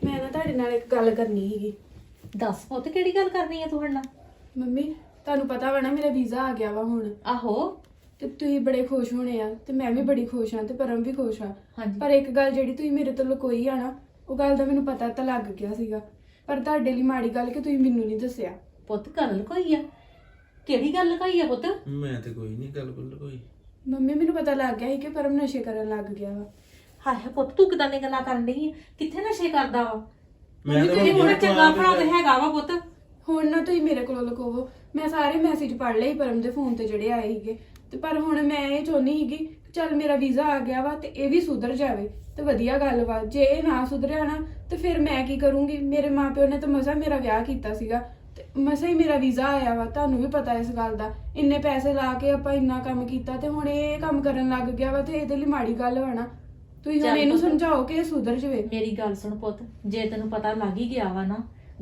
ਮੈਂ ਨਾ ਤੁਹਾਡੇ ਨਾਲ ਇੱਕ ਗੱਲ ਕਰਨੀ ਸੀਗੀ। ਦੱਸ ਪੁੱਤ ਕਿਹੜੀ ਗੱਲ ਕਰਨੀ ਆ ਤੂੰ ਸਾਡੇ ਨਾਲ? ਮੰਮੀ ਤੁਹਾਨੂੰ ਪਤਾ ਵਾ ਨਾ ਮੇਰਾ ਵੀਜ਼ਾ ਆ ਗਿਆ ਵਾ ਹੁਣ। ਆਹੋ। ਤੇ ਤੁਸੀਂ ਬੜੇ ਖੁਸ਼ ਹੋਣੇ ਆ ਤੇ ਮੈਂ ਵੀ ਬੜੀ ਖੁਸ਼ ਆ ਤੇ ਪਰਮ ਵੀ ਖੁਸ਼ ਆ। ਹਾਂਜੀ। ਪਰ ਇੱਕ ਗੱਲ ਜਿਹੜੀ ਤੁਸੀਂ ਮੇਰੇ ਤੋਂ ਲੁਕੋਈ ਆ ਨਾ ਉਹ ਗੱਲ ਦਾ ਮੈਨੂੰ ਪਤਾ ਤਾਂ ਲੱਗ ਗਿਆ ਸੀਗਾ। ਪਰ ਤੁਹਾਡੇ ਲਈ ਮਾੜੀ ਗੱਲ ਕਿ ਤੁਸੀਂ ਮੈਨੂੰ ਨਹੀਂ ਦੱਸਿਆ। ਪੁੱਤ ਗੱਲ ਕੋਈ ਆ। ਕਿਹੜੀ ਗੱਲ ਲਕਾਈ ਆ ਪੁੱਤ? ਮੈਂ ਤੇ ਕੋਈ ਨਹੀਂ ਗੱਲ ਗੁੱਲ ਕੋਈ ਮੰਮੀ ਮੈਨੂੰ ਪਤਾ ਲੱਗ ਗਿਆ ਸੀ ਕਿ ਪਰਮ ਨਸ਼ੇ ਕਰਨ ਲੱਗ ਗਿਆ ਵਾ। ਹਾਏ ਪੁੱਤ ਤੂੰ ਕਿਦਾਂ ਦੀਆਂ ਗੱਲਾਂ ਕਰਨ ਡਈ ਆ? ਕਿੱਥੇ ਨਸ਼ੇ ਕਰਦਾ ਵਾ? ਮੈਂ ਤਾਂ ਤੇਰੀ ਜਿਹੜੇ ਚੰਗਾ ਭਰਾ ਤੇ ਹੈਗਾ ਵਾ ਪੁੱਤ। ਹੁਣ ਨਾ ਤੁਸੀਂ ਮੇਰੇ ਕੋਲੋਂ ਲੁਕੋਵੋ। ਮੈਂ ਸਾਰੇ ਮੈਸੇਜ ਪੜ੍ਹ ਲਏ ਸੀ ਪਰਮ ਦੇ ਫੋਨ ਤੇ ਜਿਹੜੇ ਆਏ ਸੀਗੇ। ਤੇ ਪਰ ਹੁਣ ਮੈਂ ਇਹ ਚਾਹੁੰਦੀ ਸੀਗੀ ਚੱਲ ਮੇਰਾ ਵੀਜ਼ਾ ਆ ਗਿਆ ਵਾ ਤੇ ਇਹ ਵੀ ਸੁਧਰ ਜਾਵੇ ਤੇ ਵਧੀਆ ਗੱਲ ਵਾ। ਜੇ ਇਹ ਨਾ ਸੁਧਰਿਆ ਨਾ ਤੇ ਫਿਰ ਮੈਂ ਕੀ ਕਰੂੰਗੀ? ਮੇਰੇ ਮਾਪਿਓ ਨੇ ਤਾਂ ਮਸਾ ਮੇਰਾ ਵਿਆਹ ਕੀਤਾ ਸੀਗਾ ਤੇ ਮਸਾ ਹੀ ਮੇਰਾ ਵੀਜ਼ਾ ਆਇਆ ਵਾ ਤੁਹਾਨੂੰ ਵੀ ਪਤਾ ਇਸ ਗੱਲ ਦਾ। ਇੰਨੇ ਪੈਸੇ ਲਾ ਕੇ ਆਪਾਂ ਇੰਨਾ ਕੰਮ ਕੀਤਾ ਤੇ ਹੁਣ ਇਹ ਕੰਮ ਕਰਨ ਲੱਗ ਗਿਆ ਵਾ ਤੇ ਇਹਦੇ ਲਈ ਮਾੜੀ ਗੱਲ ਵਾ ਨਾ। ਤੁਸੀਂ ਹੁਣ ਚੱਲ ਇਹਨੂੰ ਪੁੱਤ। ਸਮਝਾਓ ਕਿ ਇਹ ਸੁਧਰ ਜਾਵੇ। ਮੇਰੀ ਗੱਲ ਸੁਣ ਪੁੱਤ ਜੇ ਤੈਨੂੰ ਪਤਾ ਲੱਗ ਹੀ ਗਿਆ ਵਾ ਨਾ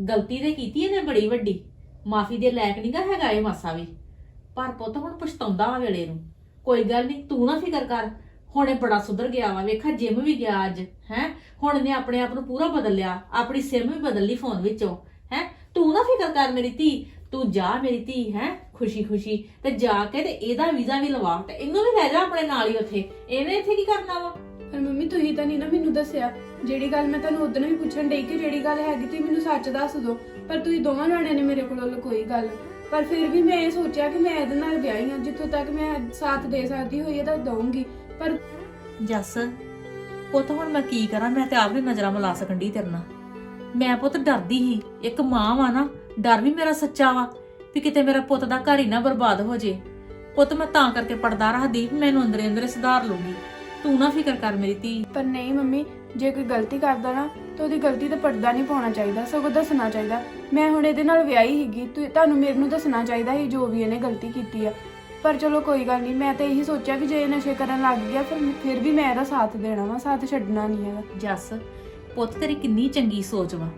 ਗਲਤੀ ਤੇ ਕੀਤੀ ਇਹਨੇ ਬੜੀ ਵੱਡੀ। ਮਾਫੀ ਦੇ ਲਾਇਕ ਨਹੀਂਗਾ ਹੈਗਾ ਇਹ ਮਾਸਾ ਵੀ। ਪਰ ਪੁੱਤ, ਹੁਣ ਪਛਤਾਉਂਦਾ ਵਾ ਵੇਲੇ ਨੂੰ। ਕੋਈ ਗੱਲ ਨਹੀਂ ਤੂੰ ਨਾ ਫਿਕਰ ਕਰ। ਹੁਣ ਇਹ ਬੜਾ ਸੁਧਰ ਗਿਆ ਵਾ, ਵੇਖਾ, ਜਿਮ ਵੀ ਗਿਆ ਅੱਜ, ਹੈ? ਹੁਣ ਇਹਨੇ ਆਪਣੇ ਆਪ ਨੂੰ ਪੂਰਾ ਬਦਲ ਲਿਆ, ਆਪਣੀ ਸਿਮ ਵੀ ਬਦਲ ਲਈ ਫੋਨ ਵਿੱਚੋਂ, ਹੈ? ਤੂੰ ਨਾ ਫਿਕਰ ਕਰ ਮੇਰੀ ਧੀ, ਤੂੰ ਜਾ ਮੇਰੀ ਧੀ, ਹੈ? ਖੁਸ਼ੀ ਖੁਸ਼ੀ ਤੇ ਜਾ ਕੇ ਤੇ ਇਹਦਾ ਵੀਜ਼ਾ ਵੀ ਲਵਾ, ਤੇ ਇਹਨੂੰ ਵੀ ਲੈ ਜਾ ਆਪਣੇ ਨਾਲ ਹੀ ਉੱਥੇ। ਇਹਨੇ ਇੱਥੇ ਕੀ ਕਰਨਾ ਵਾ? ਪਰ ਮੰਮੀ, ਤੁਸੀਂ ਤਾਂ ਨਹੀਂ ਨਾ ਮੈਨੂੰ ਦੱਸਿਆ। ਜਿਹੜੀ ਗੱਲ ਮੈਂ ਤੁਹਾਨੂੰ ਉਦੋਂ ਵੀ ਪੁੱਛਣ ਡਈ ਕਿ ਜਿਹੜੀ ਗੱਲ ਹੈਗੀ, ਤੁਸੀਂ ਮੈਨੂੰ ਸੱਚ ਦੱਸ ਦਿਓ ਪਰ ਤੁਸੀਂ ਦੋਵਾਂ ਜਾਣਿਆਂ ਨੇ ਮੇਰੇ ਕੋਲੋਂ ਲੁਕੋਈ ਗੱਲ ਪਰ ਫਿਰ ਵੀ ਮੈਂ ਇਹ ਸੋਚਿਆ ਕਿ ਮੈਂ ਇਹਦੇ ਨਾਲ ਵਿਆਹੀ ਹਾਂ। ਜਿੱਥੋਂ ਤੱਕ ਮੈਂ ਸਾਥ ਦੇ ਸਕਦੀ ਹੋਈ ਹੈ ਤਾਂ ਦਊਂਗੀ। ਪਰ ਜੱਸ ਪੁੱਤ ਹੁਣ ਮੈਂ ਕੀ ਕਰਾਂ? ਮੈਂ ਤੇ ਆਪ ਨੀ ਨਜ਼ਰਾਂ ਮਿਲਾ ਸਕਣ ਦੀ ਤੇਰੇ ਨਾਲ। ਮੈਂ ਪੁੱਤ ਡਰਦੀ ਸੀ। ਇੱਕ ਮਾਂ ਵਾ ਨਾ ਡਰ ਵੀ ਮੇਰਾ ਸੱਚਾ ਵਾ ਵੀ ਕਿਤੇ ਮੇਰਾ ਪੁੱਤ ਦਾ ਘਰ ਹੀ ਨਾ ਬਰਬਾਦ ਹੋ ਜੇ। ਪੁੱਤ ਮੈਂ ਤਾਂ ਕਰਕੇ ਪੜਦਾ ਰੱਖਦੀ ਵੀ ਮੈਨੂੰ ਅੰਦਰੇ ਅੰਦਰੇ ਸੁਧਾਰ ਲੂੰਗੀ ਤੂੰ ਨਾ ਫਿਕਰ ਕਰ ਮੇਰੀ ਧੀ। ਪਰ ਨਹੀਂ ਮੰਮੀ ਜੇ ਕੋਈ ਗਲਤੀ ਕਰਦਾ ਨਾ ਤਾਂ ਉਹਦੀ ਗਲਤੀ ਦਾ ਪਰਦਾ ਨਹੀਂ ਪਾਉਣਾ ਚਾਹੀਦਾ ਸਗੋਂ ਦੱਸਣਾ ਚਾਹੀਦਾ। ਮੈਂ ਹੁਣ ਇਹਦੇ ਨਾਲ ਵਿਆਹੀ ਹੀਗੀ ਤੁ- ਤੁਹਾਨੂੰ ਮੇਰੇ ਨੂੰ ਦੱਸਣਾ ਚਾਹੀਦਾ ਸੀ ਜੋ ਵੀ ਇਹਨੇ ਗਲਤੀ ਕੀਤੀ ਆ। ਪਰ ਚਲੋ ਕੋਈ ਗੱਲ ਨਹੀਂ ਮੈਂ ਤਾਂ ਇਹੀ ਸੋਚਿਆ ਕਿ ਜੇ ਇਹ ਨਸ਼ੇ ਕਰਨ ਲੱਗ ਗਿਆ ਫਿਰ ਫਿਰ ਵੀ ਮੈਂ ਇਹਦਾ ਸਾਥ ਦੇਣਾ ਵਾ ਸਾਥ ਛੱਡਣਾ ਨਹੀਂ ਹੈਗਾ। ਜੱਸ ਪੁੱਤ ਤੇਰੀ ਕਿੰਨੀ ਚੰਗੀ ਸੋਚ ਵਾ।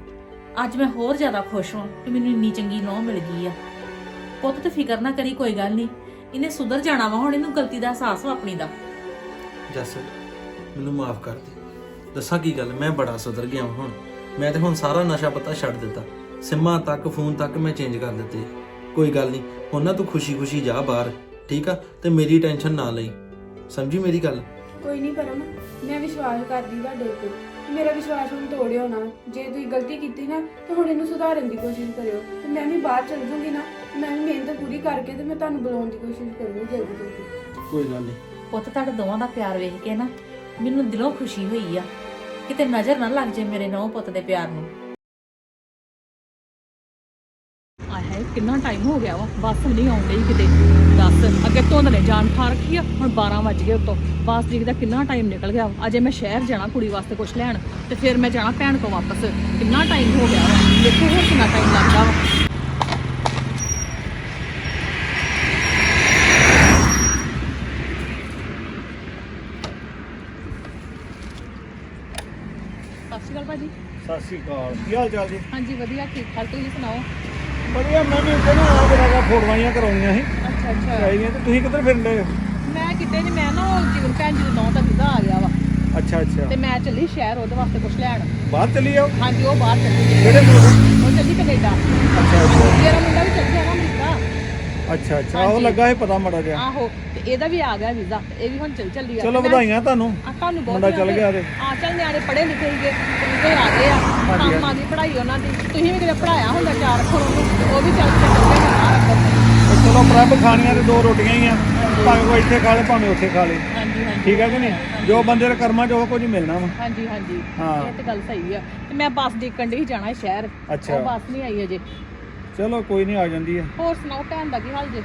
ਅੱਜ ਮੈਂ ਹੋਰ ਜ਼ਿਆਦਾ ਖੁਸ਼ ਹਾਂ ਕਿ ਮੈਨੂੰ ਇੰਨੀ ਚੰਗੀ ਨੌਂ ਮਿਲ ਗਈ ਆ। ਪੁੱਤ ਤੇ ਫਿਕਰ ਨਾ ਕਰੀ ਕੋਈ ਗੱਲ ਨਹੀਂ। ਇਹਨੇ ਸੁਧਰ ਜਾਣਾ ਵਾ ਹੁਣ ਇਹਨੂੰ ਗਲਤੀ ਦਾ ਅਹਿਸਾਸ ਵਾ ਆਪਣੀ ਦਾ। ਜੱਸ ਮੈਨੂੰ ਮਾਫ ਕਰ ਦੇ। ਦੱਸਾਂ ਕੀ ਗੱਲ ਮੈਂ ਬੜਾ ਸੁਧਰ ਗਿਆ ਹੁਣ। ਮੈਂ ਤੇ ਹੁਣ ਸਾਰਾ ਨਸ਼ਾ ਪਤਾ ਛੱਡ ਦਿੱਤਾ। ਸਿੰਮਾਂ ਤੱਕ ਫੋਨ ਤੱਕ ਮੈਂ ਚੇਂਜ ਕਰ ਦਿੱਤੇ। ਕੋਈ ਗੱਲ ਨਹੀਂ ਹੁਣ ਨਾ ਤੂੰ ਖੁਸ਼ੀ-ਖੁਸ਼ੀ ਜਾ ਬਾਹਰ ਠੀਕ ਆ? ਤੇ ਮੇਰੀ ਟੈਨਸ਼ਨ ਨਾ ਲਈ। ਸਮਝੀ ਮੇਰੀ ਗੱਲ? ਕੋਈ ਨਹੀਂ ਪਰਮ ਮੈਂ ਵਿਸ਼ਵਾਸ ਕਰਦੀ ਤੁਹਾਡੇ ਉੱਤੇ। ਮੇਰਾ ਵਿਸ਼ਵਾਸ ਹੁਣ ਤੋੜਿਓ ਨਾ। ਜੇ ਤੁਸੀਂ ਗਲਤੀ ਕੀਤੀ ਨਾ ਤਾਂ ਹੁਣ ਇਹਨੂੰ ਸੁਧਾਰਨ ਦੀ ਕੋਸ਼ਿਸ਼ ਕਰਿਓ। ਤੇ ਮੈਂ ਵੀ ਬਾਹਰ ਚਲ ਜੂੰਗੀ ਨਾ ਮੈਂ ਵੀ ਮਿਹਨਤ ਪੂਰੀ ਕਰਕੇ ਤੇ ਮੈਂ ਤੁਹਾਨੂੰ ਬੁਲਾਉਣ ਦੀ ਕੋਸ਼ਿਸ਼ ਕਰੂੰਗੀ ਜਲਦੀ ਜਲਦੀ ਕੋਈ ਗੱਲ ਨਹੀਂ। ਪੁੱਤ ਤੁਹਾਡੇ ਦੋਵਾਂ ਦਾ ਪਿਆਰ ਵੇਖ ਕੇ ਨਾ ਮੈਨੂੰ ਦਿਲੋਂ ਖੁਸ਼ੀ ਹੋਈ ਆ। ਕਿਤੇ ਨਜ਼ਰ ਨਾ ਲੱਗ ਜੇ ਮੇਰੇ ਨੌ ਪੁੱਤ ਦੇ ਪਿਆਰ ਨੂੰ। ਆਏ ਕਿੰਨਾ ਟਾਈਮ ਹੋ ਗਿਆ ਵਾ, ਬੱਸ ਨਹੀਂ ਆਉਣ ਡਈ ਕਿਤੇ। ਦੱਸ, ਅੱਗੇ ਧੁੰਦ ਨੇ ਜਾਨ ਖਾ ਰੱਖੀ ਆ, ਹੁਣ 12 ਵੱਜ ਗਏ ਉੱਤੋਂ। ਬੱਸ ਦੀ ਦਾ ਕਿੰਨਾ ਟਾਈਮ ਨਿਕਲ ਗਿਆ ਵਾ। ਅਜੇ ਮੈਂ ਸ਼ਹਿਰ ਜਾਣਾ ਕੁੜੀ ਵਾਸਤੇ ਕੁਝ ਲੈਣ, ਤੇ ਫਿਰ ਮੈਂ ਜਾਣਾ ਭੈਣ ਕੋ ਵਾਪਸ। ਕਿੰਨਾ ਟਾਈਮ ਹੋ ਗਿਆ ਵਾ। ਦੇਖੋ ਹੋਰ ਕਿੰਨਾ ਟਾਈਮ ਲੱਗਦਾ ਵਾ। ਅਕਾਲ ਭਾਜੀ। ਸਤਿ ਸ਼੍ਰੀ ਅਕਾਲ। ਕੀ ਹਾਲ ਚਾਲ ਜੀ? ਹਾਂਜੀ ਵਧੀਆ ਠੀਕ ਠਾਕ। ਤੁਸੀਂ ਸੁਣਾਓ? ਵਧੀਆ ਮੈਂ ਵੀ ਉੱਥੇ ਨਾ ਆ ਬੜਾ ਫੋਟੋਆਂ ਕਰਾਉਣੀਆਂ ਸੀ। ਅੱਛਾ ਅੱਛਾ। ਚਾਹੀਦੀਆਂ ਤੇ ਤੁਸੀਂ ਕਿੱਧਰ ਫਿਰਦੇ ਹੋ? ਮੈਂ ਕਿਤੇ ਨਹੀਂ ਮੈਂ ਨਾ ਉਹ ਜੀਵਨ ਭੈਣ ਜੀ ਦੇ ਨਾਂ ਦਾ ਵੀਜ਼ਾ ਆ ਗਿਆ ਵਾ। ਅੱਛਾ ਅੱਛਾ। ਤੇ ਮੈਂ ਚੱਲੀ ਸ਼ਹਿਰ ਉਹਦੇ ਵਾਸਤੇ ਕੁਝ ਲੈਣ। ਬਾਹਰ ਚਲੀ ਜਾਓ ਹਾਂਜੀ ਉਹ ਬਾਹਰ ਚੱਲੀ। ਗਈ ਕਿਹੜੇ ਮੁਲਕ? ਉਹ ਚੱਲੀ ਕੈਨੇਡਾ। ਅੱਛਾ ਅੱਛਾ। ਮੇਰਾ ਮੁੰਡਾ ਵੀ ਚੱਲ ਅੱਛਾ ਅੱਛਾ। ਉਹ ਹਾਂਜੀ। ਲੱਗਾ ਸੀ ਪਤਾ ਮੜਾ ਜਿਹਾ। ਆਹੋ ਤੇ ਇਹਦਾ ਵੀ ਆ ਗਿਆ ਵੀਜ਼ਾ। ਇਹ ਵੀ ਹੁਣ ਚੱਲ ਚੱਲੀ ਆ। ਚਲੋ ਮੈਂ- ਵਧਾਈਆਂ ਤੁਹਾਨੂੰ। ਆ ਤੁਹਾਨੂੰ ਬਹੁਤ ਮੁੰਡਾ ਚੱਲ ਗਿਆ ਤੇ। ਆ ਚੱਲ ਨਿਆਣੇ ਪੜ੍ਹੇ ਲਿਖੇ ਸੀਗੇ ਤੇ ਆ ਗਏ ਆ। ਕੰਮ ਆ ਗਈ ਪੜ੍ਹਾਈ ਉਹਨਾਂ ਦੀ। ਤੁਸੀਂ ਵੀ ਕਿਤੇ ਪੜਾਇਆ ਹੁੰਦਾ ਚਾਰ ਅੱਖਰ ਉਹਨੂੰ ਉਹ ਵੀ ਚੱਲ ਚੱਲ ਗਏ ਬਾਹਰ ਅੰਦਰ ਤੇ ਚਲੋ ਪ੍ਰਭ ਖਾਣੀਆਂ ਤੇ ਦੋ ਰੋਟੀਆਂ ਹੀ ਆ। ਭਾਵੇਂ ਕੋਈ ਇੱਥੇ ਖਾ ਲੇ ਭਾਵੇਂ ਉੱਥੇ ਖਾ ਲੇ। ਹਾਂਜੀ ਹਾਂਜੀ। ਠੀਕ ਹੈ ਕਿ ਨਹੀਂ? ਜੋ ਬੰਦੇ ਦੇ ਕਰਮਾਂ 'ਚ ਉਹ ਕੁਝ ਮਿਲਣਾ ਵਾ। ਹਾਂਜੀ ਹਾਂਜੀ। ਹਾਂ। ਇਹ ਤੇ ਗੱਲ ਸਹੀ ਆ। ਤੇ ਮੈਂ ਬੱਸ ਦੇਖਣ ਡਈ ਜਾਣਾ ਸ਼ਹਿਰ। ਅੱਛਾ। ਉਹ ਬੱਸ ਨਹੀਂ ਆਈ ਅਜੇ। ਚਲੋ ਕੋਈ ਨਹੀਂ ਆ ਜਾਂਦੀ ਆ। ਹੋਰ ਸੁਣਾਓ ਭੈਣ ਦਾ ਕੀ ਹਾਲ ਜੇ?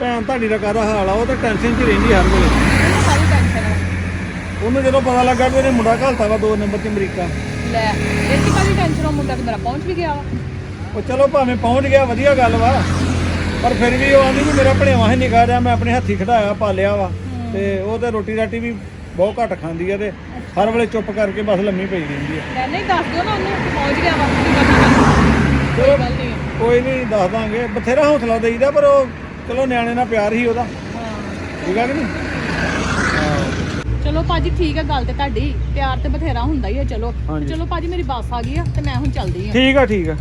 ਭੈਣ ਤੁਹਾਡੀ ਦਾ ਕਾਹਦਾ ਹਾਲ ਆ? ਉਹ ਤਾਂ ਟੈਨਸ਼ਨ 'ਚ ਰਹਿੰਦੀ ਹਰ ਵੇਲੇ। ਸਾਰੀ ਟੈਨਸ਼ਨ ਆ। ਉਹਨੂੰ ਜਦੋਂ ਪਤਾ ਲੱਗਾ ਕਿ ਇਹਨੇ ਮੁੰਡਾ ਘਲਤਾ ਵਾ ਦੋ ਨੰਬਰ 'ਚ ਅਮਰੀਕਾ। ਲੈ ਇਹ ਕੀ ਕਾਹਦੀ ਟੈਨਸ਼ਨ ਆ? ਮੁੰਡਾ ਤੇ ਮੇਰਾ ਪਹੁੰਚ ਵੀ ਗਿਆ ਵਾ। ਉਹ ਚਲੋ ਭਾਵੇਂ ਪਹੁੰਚ ਗਿਆ ਵਧੀਆ ਗੱਲ ਵਾ। ਪਰ ਫਿਰ ਵੀ ਉਹ ਆਂਦੀ ਵੀ ਮੇਰਾ ਭਣੇਵਾ ਹੀ ਨਿਕਾ ਰਿਹਾ ਮੈਂ ਆਪਣੇ ਹੱਥੀ ਖੜਾਇਆ ਪਾਲਿਆ ਵਾ। ਤੇ ਉਹ ਤੇ ਰੋਟੀ ਰਾਟੀ ਵੀ ਬਹੁਤ ਘੱਟ ਖਾਂਦੀ ਆ ਤੇ ਹਰ ਵੇਲੇ ਚੁੱਪ ਕਰਕੇ ਬਸ ਲੰਮੀ ਪਈ ਰਹਿੰਦੀ ਆ। ਲੈ ਨਹੀਂ ਦੱਸ ਦਿਓ ਨਾ ਉਹਨੂੰ ਕਿ ਪਹੁੰਚ ਗਿਆ ਵਾ ਕੀ ਕਰਨਾ ਕੋਈ ਗੱਲ ਨਹੀਂ। ਕੋਈ ਨਹੀਂ ਦੱਸ ਦਾਂਗੇ। ਬਥੇਰਾ ਹੌਸਲਾ ਦੇਈਦਾ ਪਰ ਉਹ ਚਲੋ ਨਿਆਣੇ ਨਾਲ ਪਿਆਰ ਹੀ ਉਹਦਾ। ਠੀਕ ਆ ਕਿ ਨਹੀਂ। ਚਲੋ ਭਾਜੀ ਠੀਕ ਹੈ ਗੱਲ ਤੇ ਤੁਹਾਡੀ। ਪਿਆਰ ਤੇ ਬਥੇਰਾ ਹੁੰਦਾ ਹੀ ਹੈ ਚਲੋ। ਹਾਂਜੀ। ਚਲੋ ਭਾਜੀ ਮੇਰੀ ਬੱਸ ਆ ਗਈ ਆ ਤੇ ਮੈਂ ਹੁਣ ਚੱਲਦੀ ਆ। ਠੀਕ ਆ ਠੀਕ ਆ।